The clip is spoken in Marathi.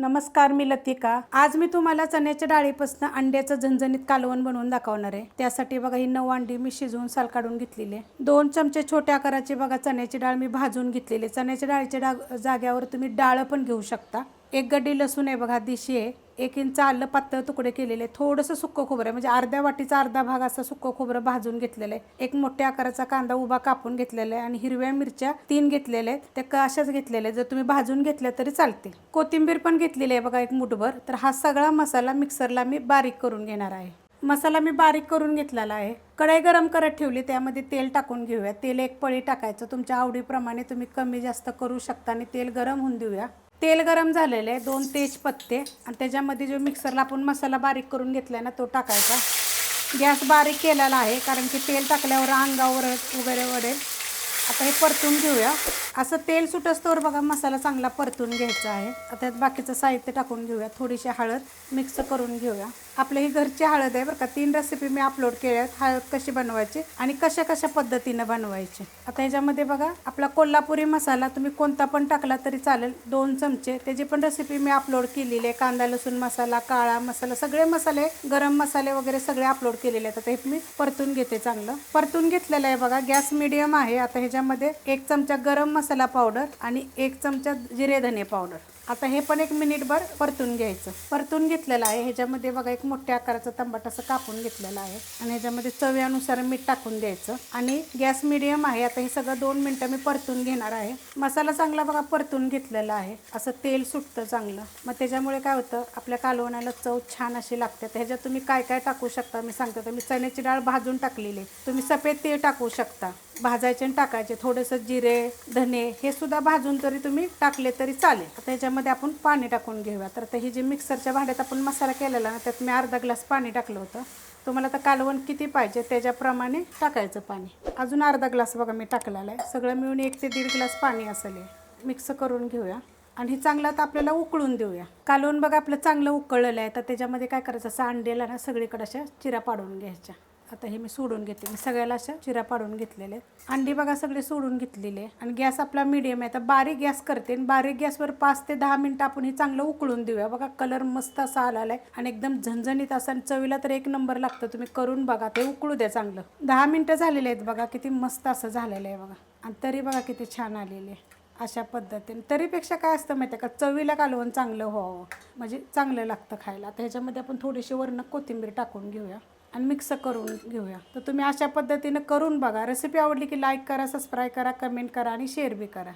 नमस्कार मी लतिका. आज मी तुम्हाला चण्याच्या डाळीपासून अंड्याचं झणझणीत कालवण बनवून दाखवणार आहे. त्यासाठी बघा ही नऊ अंडी मी शिजवून साल काढून घेतलेली आहे. दोन चमचे छोट्या आकाराची बघा चण्याची डाळ मी भाजून घेतलेली आहे. चण्याच्या डाळीच्या डाग जाग्यावर तुम्ही डाळ पण घेऊ शकता. एक गड्डी लसूण आहे बघा दिशी आहे. एक इंच आलं पातळ तुकडे केलेले थोडंसं सुक्कं खोबरं आहे म्हणजे अर्ध्या वाटीचा अर्धा भाग असं सुक्कं खोबरं भाजून घेतलेलं आहे. एक मोठ्या आकाराचा कांदा उभा कापून घेतलेला आहे आणि हिरव्या मिरच्या तीन घेतलेल्या आहेत. त्या कशाच घेतलेले घेतलेल्या जर तुम्ही भाजून घेतल्या तरी चालतील. कोथिंबीर पण घेतलेली आहे बघा एक मुठभर. तर हा सगळा मसाला मिक्सरला मी बारीक करून घेणार आहे. मसाला मी बारीक करून घेतलेला आहे. कढई गरम करत ठेवली त्यामध्ये तेल टाकून घेऊया. तेल एक पळी टाकायचं. तुमच्या आवडीप्रमाणे तुम्ही कमी जास्त करू शकता आणि तेल गरम होऊन देऊया. तेल गरम झालेलं आहे दोन तेजपत्ते. आणि त्याच्यामध्ये जो मिक्सरला आपण मसाला बारीक करून घेतला ना तो टाकायचा. गॅस बारीक केलेला आहे कारण की तेल टाकल्यावर अंगावर वगैरे वडेल. आता हे परतून घेऊया. असं तेल सुटस्तोवर बघा मसाला चांगला परतून घ्यायचा आहे. आता त्यात बाकीचं साहित्य टाकून घेऊया थोडीशी हळद मिक्स करून घेऊया. आपल्या ही घरची हळद आहे बरं का तीन रेसिपी मी अपलोड केल्या आहेत. हळद कशी बनवायची आणि कशा कशा पद्धतीनं बनवायची. आता ह्याच्यामध्ये बघा आपला कोल्हापुरी मसाला तुम्ही कोणता पण टाकला तरी चालेल दोन चमचे. त्याची पण रेसिपी मी अपलोड केलेली आहे. कांदा लसूण मसाला काळा मसाला सगळे मसाले गरम मसाले वगैरे सगळे अपलोड केलेले आहेत. आता हे मी परतून घेते चांगलं. परतून घेतलेलं आहे बघा गॅस मिडियम आहे. आता ह्याच्यामध्ये एक चमचा गरम मसाला पावडर आणि एक चमचा जिरे धने पावडर आता हे पण एक मिनिटभर परतून घ्यायचं. परतून घेतलेलं आहे. ह्याच्यामध्ये बघा एक मोठ्या आकाराचं तंबाट असं कापून घेतलेलं आहे. आणि ह्याच्यामध्ये चवीनुसार मीठ टाकून द्यायचं. आणि गॅस मिडियम आहे. आता हे सगळं दोन मिनटं मी परतून घेणार आहे. मसाला चांगला बघा परतून घेतलेला आहे. असं तेल सुटतं चांगलं. मग त्याच्यामुळे काय होतं आपल्या कालवणाला चव छान अशी लागते. तर ह्याच्यात तुम्ही काय काय टाकू शकता मी सांगते. तर मी चण्याची डाळ भाजून टाकलेली आहे. तुम्ही सफेद तेल टाकू शकता. भाजायचे आणि टाकायचे. थोडंसं जिरे धने हे सुद्धा भाजून तरी तुम्ही टाकले तरी चालेल. आता ह्याच्यामध्ये आपण पाणी टाकून घेऊया. तर हे जे मिक्सरच्या भांड्यात आपण मसाला केलेला ना त्यात मी अर्धा ग्लास पाणी टाकलं होतं. तुम्हाला आता कालवण किती पाहिजे त्याच्याप्रमाणे टाकायचं पाणी. अजून अर्धा ग्लास बघा मी टाकलेला आहे. सगळं मिळून एक ते दीड ग्लास पाणी असेल मिक्स करून घेऊया. आणि हे चांगलं आता आपल्याला उकळून देऊया. कालवण बघा आपलं चांगलं उकळलेलं आहे. तर त्याच्यामध्ये काय करायचं? असं अंडेला ना सगळीकडे अशा चिरा पाडून घ्यायच्या. आता हे मी सोडून घेते. मी सगळ्याला अशा चिरा पाडून घेतलेले आहेत. अंडी बघा सगळे सोडून घेतलेले आहे आणि गॅस आपला मीडियम आहे. आता बारीक गॅस करते आणि बारीक गॅसवर पाच ते दहा मिनिटं आपण हे चांगलं उकळून देऊया. बघा कलर मस्त असा आलेला आहे आणि एकदम झणझणीत असा आणि चवीला तर एक नंबर लागतं. तुम्ही करून बघा. ते उकळू द्या चांगलं. दहा मिनिटं झालेले आहेत बघा. किती मस्त असं झालेलं आहे बघा. आणि तरी बघा किती छान आलेले आहे. अशा पद्धतीने. तरीपेक्षा काय असतं माहिती आहे का? चवीला कालवण चांगलं व्हावं. म्हणजे चांगलं लागतं खायला. आता ह्याच्यामध्ये आपण थोडीशी वर्ण कोथिंबीर टाकून घेऊया. आणि मिक्स करून घेऊया. तर तुम्ही अशा पद्धतीनं करून बघा. रेसिपी आवडली की लाईक करा सबस्क्राईब करा कमेंट करा आणि शेअर बी करा.